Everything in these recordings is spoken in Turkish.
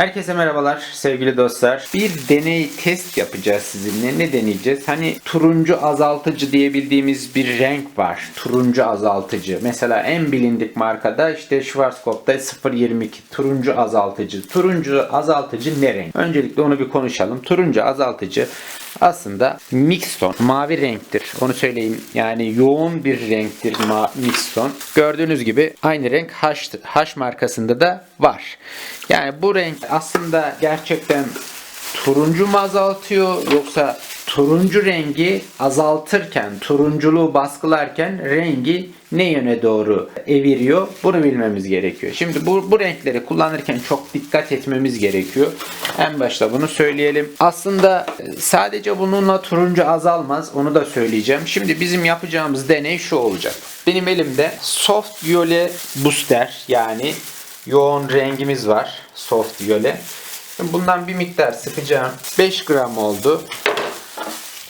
Herkese merhabalar sevgili dostlar. Bir deney test yapacağız sizinle. Ne deneyeceğiz? Hani turuncu azaltıcı diyebildiğimiz bir renk var. Turuncu azaltıcı. Mesela en bilindik markada işte Schwarzkopf'ta 022 turuncu azaltıcı. Turuncu azaltıcı ne renk? Öncelikle onu bir konuşalım. Turuncu azaltıcı aslında mix ton, mavi renktir. Onu söyleyeyim. Yani yoğun bir renktir mix ton. Gördüğünüz gibi aynı renk H, H markasında da var. Yani bu renk aslında gerçekten turuncu mu azaltıyor yoksa turuncu rengi azaltırken, turunculuğu baskılarken rengi ne yöne doğru eviriyor? Bunu bilmemiz gerekiyor. Şimdi bu, bu renkleri kullanırken çok dikkat etmemiz gerekiyor. En başta bunu söyleyelim. Aslında sadece bununla turuncu azalmaz. Onu da söyleyeceğim. Şimdi bizim yapacağımız deney şu olacak. Benim elimde soft violet booster yani yoğun rengimiz var. Soft violet. Bundan bir miktar sıkacağım. 5 gram oldu.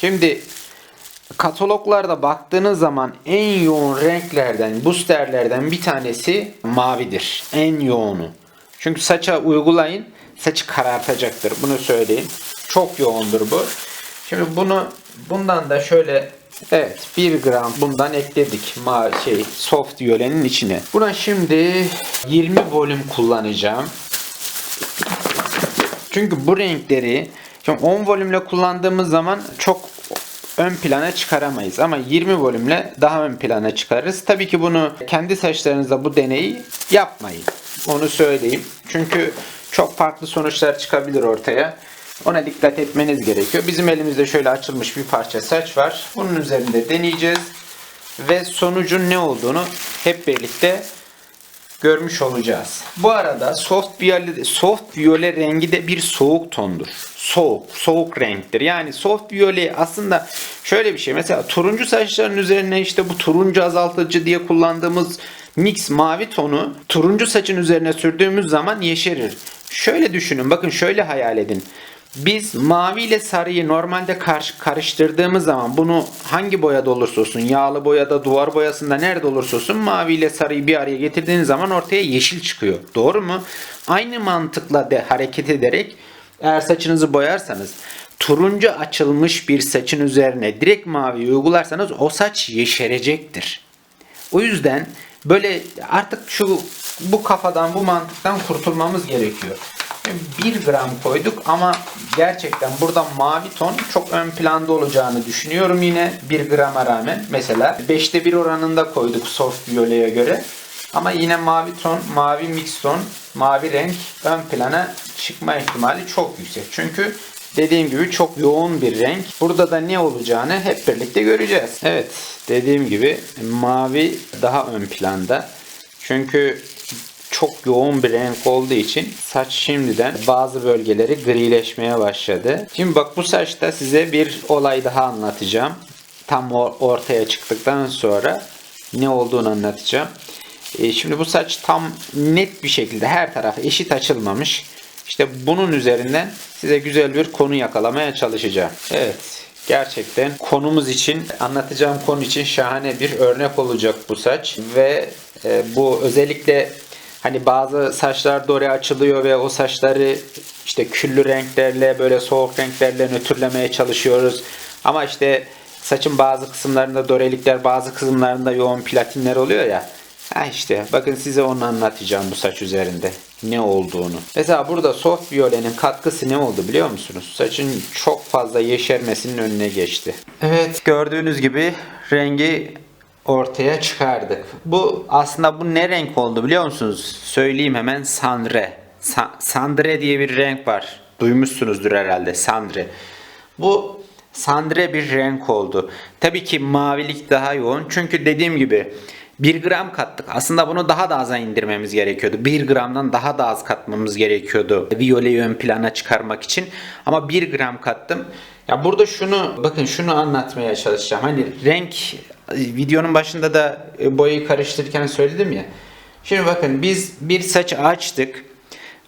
Şimdi kataloglarda baktığınız zaman en yoğun renklerden, boosterlerden bir tanesi mavidir. En yoğunu. Çünkü saça uygulayın, saçı karartacaktır. Bunu söyleyeyim. Çok yoğundur bu. Şimdi bunu bundan da şöyle evet 1 gram bundan ekledik. Ma şey soft violenin içine. Buna şimdi 20 volüm kullanacağım. Çünkü bu renkleri şimdi 10 volümle kullandığımız zaman çok ön plana çıkaramayız. Ama 20 volümle daha ön plana çıkarırız. Tabii ki bunu kendi saçlarınızda bu deneyi yapmayın. Onu söyleyeyim. Çünkü çok farklı sonuçlar çıkabilir ortaya. Ona dikkat etmeniz gerekiyor. Bizim elimizde şöyle açılmış bir parça saç var. Bunun üzerinde deneyeceğiz. Ve sonucun ne olduğunu hep birlikte görmüş olacağız. Bu arada soft violet, soft violet rengi de bir soğuk tondur. Soğuk, soğuk renktir. Yani soft violet aslında şöyle bir şey. Mesela turuncu saçların üzerine işte bu turuncu azaltıcı diye kullandığımız mix mavi tonu turuncu saçın üzerine sürdüğümüz zaman yeşerir. Şöyle düşünün. Bakın şöyle hayal edin. Biz mavi ile sarıyı normalde karıştırdığımız zaman bunu hangi boyada olursa olsun yağlı boyada duvar boyasında nerede olursa olsun mavi ile sarıyı bir araya getirdiğiniz zaman ortaya yeşil çıkıyor. Doğru mu? Aynı mantıkla de hareket ederek eğer saçınızı boyarsanız turuncu açılmış bir saçın üzerine direkt mavi uygularsanız o saç yeşerecektir. O yüzden böyle artık şu bu kafadan bu mantıktan kurtulmamız gerekiyor. 1 gram koyduk ama gerçekten burada mavi ton çok ön planda olacağını düşünüyorum yine 1 grama rağmen. Mesela 5'te 1 oranında koyduk soft violet'e göre. Ama yine mavi ton, mavi mix ton, mavi renk ön plana çıkma ihtimali çok yüksek. Çünkü dediğim gibi çok yoğun bir renk. Burada da ne olacağını hep birlikte göreceğiz. Evet dediğim gibi mavi daha ön planda. Çünkü çok yoğun bir renk olduğu için saç şimdiden bazı bölgeleri grileşmeye başladı. Şimdi bak bu saçta size bir olay daha anlatacağım. Tam ortaya çıktıktan sonra ne olduğunu anlatacağım. E, şimdi bu saç tam net bir şekilde her tarafı eşit açılmamış. İşte bunun üzerinden size güzel bir konu yakalamaya çalışacağım. Evet gerçekten konumuz için anlatacağım konu için şahane bir örnek olacak bu saç ve e, bu özellikle Hani bazı saçlar dore açılıyor ve o saçları işte küllü renklerle böyle soğuk renklerle nötrlemeye çalışıyoruz. Ama işte saçın bazı kısımlarında dorelikler bazı kısımlarında yoğun platinler oluyor ya. Ha işte bakın size onu anlatacağım bu saç üzerinde ne olduğunu. Mesela burada soft violenin katkısı ne oldu biliyor musunuz? Saçın çok fazla yeşermesinin önüne geçti. Evet gördüğünüz gibi rengi ortaya çıkardık. Bu aslında bu ne renk oldu biliyor musunuz? Söyleyeyim hemen sandre. Sa- sandre diye bir renk var. Duymuşsunuzdur herhalde sandre. Bu sandre bir renk oldu. Tabii ki mavilik daha yoğun. Çünkü dediğim gibi 1 gram kattık. Aslında bunu daha da aza indirmemiz gerekiyordu. 1 gramdan daha da az katmamız gerekiyordu. Violeyi ön plana çıkarmak için. Ama 1 gram kattım. Ya burada şunu bakın şunu anlatmaya çalışacağım. Hani renk videonun başında da e, boyayı karıştırırken söyledim ya. Şimdi bakın biz bir saç açtık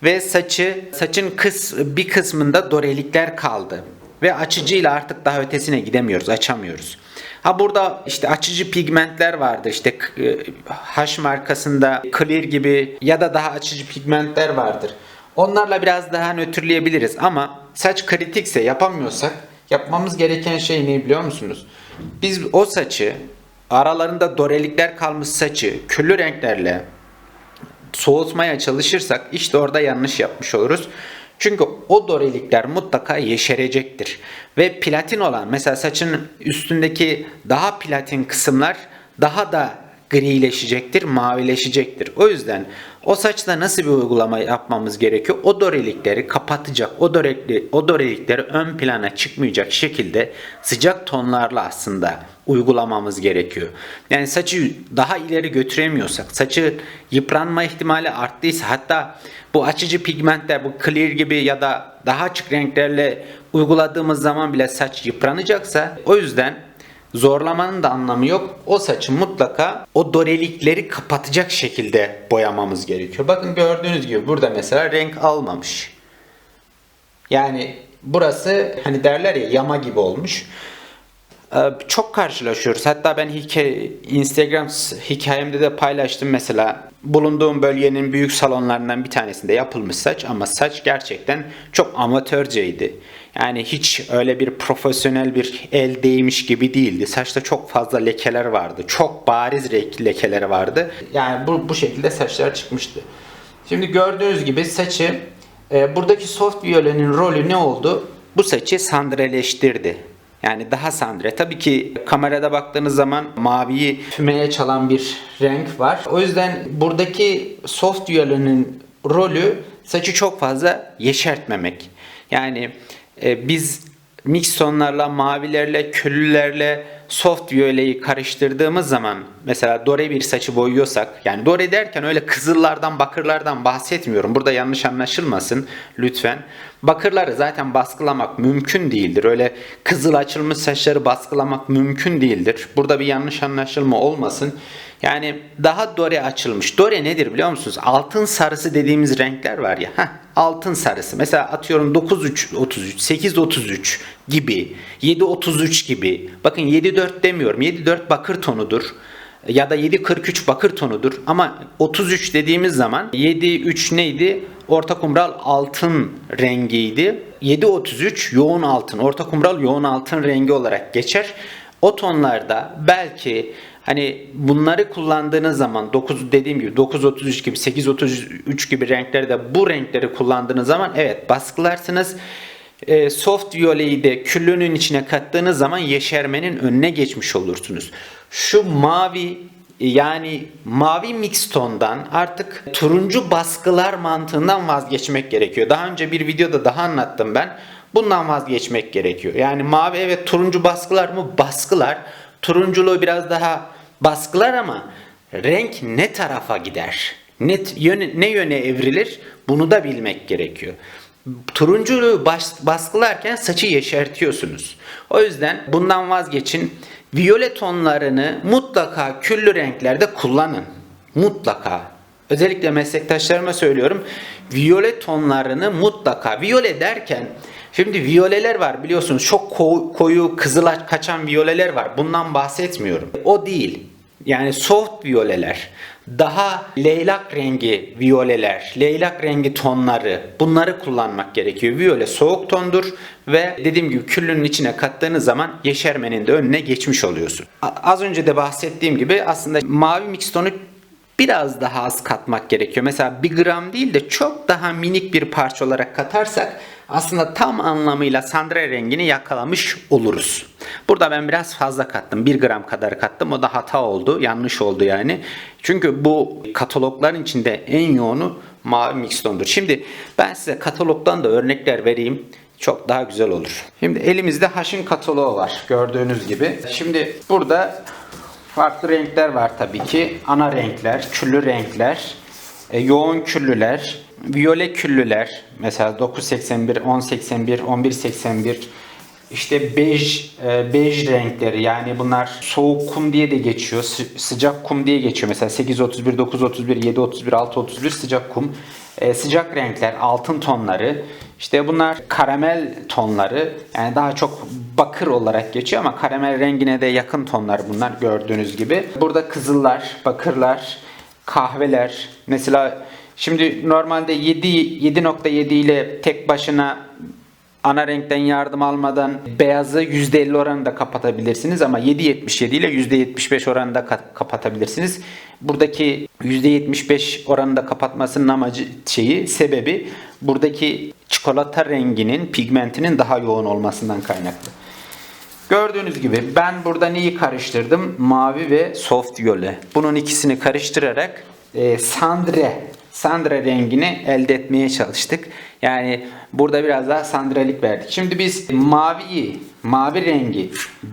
ve saçı saçın kıs bir kısmında dorelikler kaldı ve açıcıyla artık daha ötesine gidemiyoruz, açamıyoruz. Ha burada işte açıcı pigmentler vardı. İşte e, H markasında Clear gibi ya da daha açıcı pigmentler vardır. Onlarla biraz daha nötrleyebiliriz ama saç kritikse yapamıyorsak yapmamız gereken şey ne biliyor musunuz? Biz o saçı aralarında dorelikler kalmış saçı küllü renklerle soğutmaya çalışırsak işte orada yanlış yapmış oluruz. Çünkü o dorelikler mutlaka yeşerecektir. Ve platin olan mesela saçın üstündeki daha platin kısımlar daha da grileşecektir, mavileşecektir. O yüzden o saçta nasıl bir uygulama yapmamız gerekiyor? O dorelikleri kapatacak, o, dorelikleri, o dorelikleri ön plana çıkmayacak şekilde sıcak tonlarla aslında uygulamamız gerekiyor. Yani saçı daha ileri götüremiyorsak, saçı yıpranma ihtimali arttıysa hatta bu açıcı pigmentler, bu clear gibi ya da daha açık renklerle uyguladığımız zaman bile saç yıpranacaksa o yüzden zorlamanın da anlamı yok. O saçı mutlaka o dorelikleri kapatacak şekilde boyamamız gerekiyor. Bakın gördüğünüz gibi burada mesela renk almamış. Yani burası hani derler ya yama gibi olmuş. Ee, Çok karşılaşıyoruz. Hatta ben hikaye, Instagram hikayemde de paylaştım mesela. Bulunduğum bölgenin büyük salonlarından bir tanesinde yapılmış saç ama saç gerçekten çok amatörceydi. Yani hiç öyle bir profesyonel bir el değmiş gibi değildi. Saçta çok fazla lekeler vardı. Çok bariz lekeleri vardı. Yani bu, bu şekilde saçlar çıkmıştı. Şimdi gördüğünüz gibi saçı e, buradaki soft violenin rolü ne oldu? Bu saçı sandreleştirdi. Yani daha sandre. Tabii ki kamerada baktığınız zaman maviyi fümeye çalan bir renk var. O yüzden buradaki soft violenin rolü saçı çok fazla yeşertmemek. Yani e, biz mix tonlarla, mavilerle, küllülerle soft violeyi karıştırdığımız zaman mesela dore bir saçı boyuyorsak yani dore derken öyle kızıllardan bakırlardan bahsetmiyorum. Burada yanlış anlaşılmasın lütfen. Bakırları zaten baskılamak mümkün değildir. Öyle kızıl açılmış saçları baskılamak mümkün değildir. Burada bir yanlış anlaşılma olmasın. Yani daha dore açılmış. Dore nedir biliyor musunuz? Altın sarısı dediğimiz renkler var ya. Heh, altın sarısı. Mesela atıyorum 933, 833 gibi, 733 gibi. Bakın 74 demiyorum. 74 bakır tonudur ya da 743 bakır tonudur ama 33 dediğimiz zaman 73 neydi? Orta kumral altın rengiydi. 733 yoğun altın, orta kumral yoğun altın rengi olarak geçer. O tonlarda belki Hani bunları kullandığınız zaman 9 dediğim gibi 933 gibi 833 gibi renklerde bu renkleri kullandığınız zaman evet baskılarsınız. E, soft violeyi de küllünün içine kattığınız zaman yeşermenin önüne geçmiş olursunuz. Şu mavi yani mavi mix tondan artık turuncu baskılar mantığından vazgeçmek gerekiyor. Daha önce bir videoda daha anlattım ben. Bundan vazgeçmek gerekiyor. Yani mavi evet turuncu baskılar mı? Baskılar. Turunculuğu biraz daha baskılar ama renk ne tarafa gider? Net yöne, ne yöne evrilir? Bunu da bilmek gerekiyor. Turunculuğu bas, baskılarken saçı yeşertiyorsunuz. O yüzden bundan vazgeçin. Viyole tonlarını mutlaka küllü renklerde kullanın. Mutlaka. Özellikle meslektaşlarıma söylüyorum. Viyole tonlarını mutlaka. Viyole derken Şimdi viyoleler var biliyorsunuz çok koyu kızıla kaçan viyoleler var. Bundan bahsetmiyorum. O değil. Yani soft viyoleler, daha leylak rengi viyoleler, leylak rengi tonları bunları kullanmak gerekiyor. Viyole soğuk tondur ve dediğim gibi küllünün içine kattığınız zaman yeşermenin de önüne geçmiş oluyorsun. Az önce de bahsettiğim gibi aslında mavi mix tonu biraz daha az katmak gerekiyor. Mesela 1 gram değil de çok daha minik bir parça olarak katarsak aslında tam anlamıyla sandre rengini yakalamış oluruz. Burada ben biraz fazla kattım. 1 gram kadar kattım. O da hata oldu. Yanlış oldu yani. Çünkü bu katalogların içinde en yoğunu mavi mixtondur. Şimdi ben size katalogdan da örnekler vereyim çok daha güzel olur. Şimdi elimizde Haş'ın kataloğu var gördüğünüz gibi. Şimdi burada farklı renkler var tabii ki. Ana renkler, küllü renkler, e, yoğun küllüler, viyole küllüler mesela 981, 1081, 1181 işte bej, e, bej renkleri yani bunlar soğuk kum diye de geçiyor. Sı- sıcak kum diye geçiyor. Mesela 831, 931, 731, 631 sıcak kum. E, sıcak renkler, altın tonları. İşte bunlar karamel tonları. Yani daha çok bakır olarak geçiyor ama karamel rengine de yakın tonlar bunlar gördüğünüz gibi. Burada kızıllar, bakırlar, kahveler. Mesela Şimdi normalde 7 7.7 ile tek başına ana renkten yardım almadan beyazı %50 oranında kapatabilirsiniz ama 7.77 ile %75 oranında ka- kapatabilirsiniz. Buradaki %75 oranında kapatmasının amacı şeyi sebebi buradaki çikolata renginin pigmentinin daha yoğun olmasından kaynaklı. Gördüğünüz gibi ben burada neyi karıştırdım? Mavi ve soft yole. Bunun ikisini karıştırarak e, sandre, sandre rengini elde etmeye çalıştık. Yani burada biraz daha sandrelik verdik. Şimdi biz maviyi, mavi rengi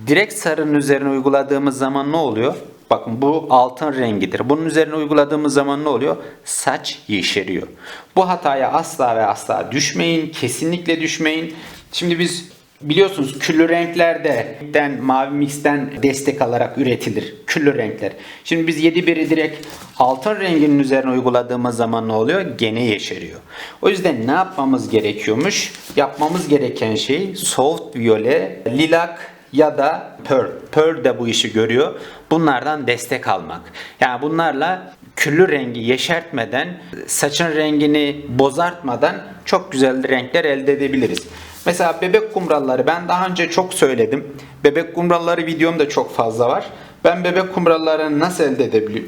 direkt sarının üzerine uyguladığımız zaman ne oluyor? Bakın bu altın rengidir. Bunun üzerine uyguladığımız zaman ne oluyor? Saç yeşeriyor. Bu hataya asla ve asla düşmeyin. Kesinlikle düşmeyin. Şimdi biz Biliyorsunuz küllü renklerden mavi mixten destek alarak üretilir. Küllü renkler. Şimdi biz 7.1'i direkt altın renginin üzerine uyguladığımız zaman ne oluyor? Gene yeşeriyor. O yüzden ne yapmamız gerekiyormuş? Yapmamız gereken şey soft viyole, lilak ya da pearl. Pearl de bu işi görüyor. Bunlardan destek almak. Yani bunlarla küllü rengi yeşertmeden, saçın rengini bozartmadan çok güzel renkler elde edebiliriz. Mesela bebek kumralları ben daha önce çok söyledim. Bebek kumralları videomda çok fazla var. Ben bebek kumrallarını nasıl elde,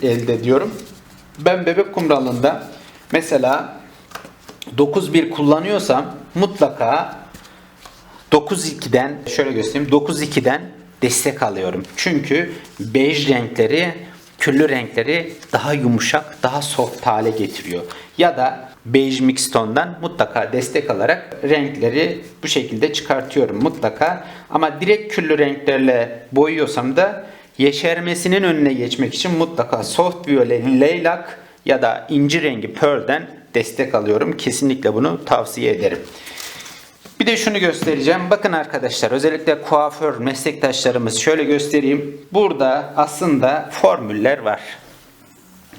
elde ediyorum? Ben bebek kumralında mesela 9.1 kullanıyorsam mutlaka 9.2'den şöyle göstereyim 9.2'den destek alıyorum. Çünkü bej renkleri küllü renkleri daha yumuşak, daha soft hale getiriyor. Ya da Beige Mix Tone'dan mutlaka destek alarak renkleri bu şekilde çıkartıyorum mutlaka. Ama direkt küllü renklerle boyuyorsam da yeşermesinin önüne geçmek için mutlaka Soft Violet Lilac ya da inci rengi Pearl'den destek alıyorum. Kesinlikle bunu tavsiye ederim. Bir de şunu göstereceğim. Bakın arkadaşlar özellikle kuaför meslektaşlarımız şöyle göstereyim. Burada aslında formüller var.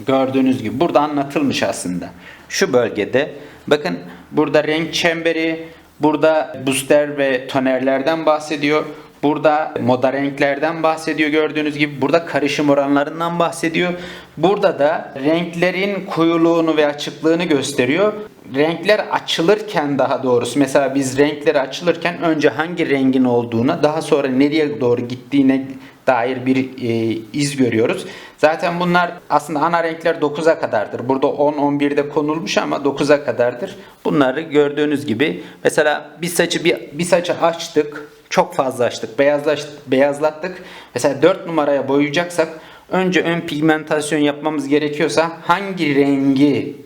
Gördüğünüz gibi burada anlatılmış aslında. Şu bölgede bakın burada renk çemberi, burada booster ve tonerlerden bahsediyor. Burada moda renklerden bahsediyor gördüğünüz gibi. Burada karışım oranlarından bahsediyor. Burada da renklerin koyuluğunu ve açıklığını gösteriyor. Renkler açılırken daha doğrusu mesela biz renkleri açılırken önce hangi rengin olduğuna daha sonra nereye doğru gittiğine dair bir e, iz görüyoruz. Zaten bunlar aslında ana renkler 9'a kadardır. Burada 10-11'de konulmuş ama 9'a kadardır. Bunları gördüğünüz gibi mesela bir saçı bir, bir saçı açtık. Çok fazla açtık. Beyazlaş, beyazlattık. Mesela 4 numaraya boyayacaksak önce ön pigmentasyon yapmamız gerekiyorsa hangi rengi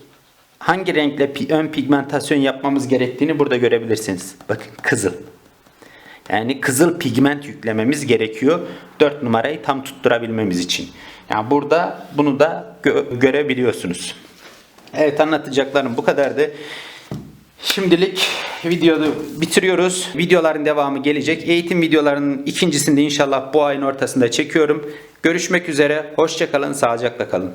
hangi renkle ön pigmentasyon yapmamız gerektiğini burada görebilirsiniz. Bakın kızıl. Yani kızıl pigment yüklememiz gerekiyor 4 numarayı tam tutturabilmemiz için. Yani burada bunu da gö- görebiliyorsunuz. Evet anlatacaklarım bu kadardı. Şimdilik videoyu bitiriyoruz. Videoların devamı gelecek. Eğitim videolarının ikincisini de inşallah bu ayın ortasında çekiyorum. Görüşmek üzere. Hoşçakalın. Sağlıcakla kalın.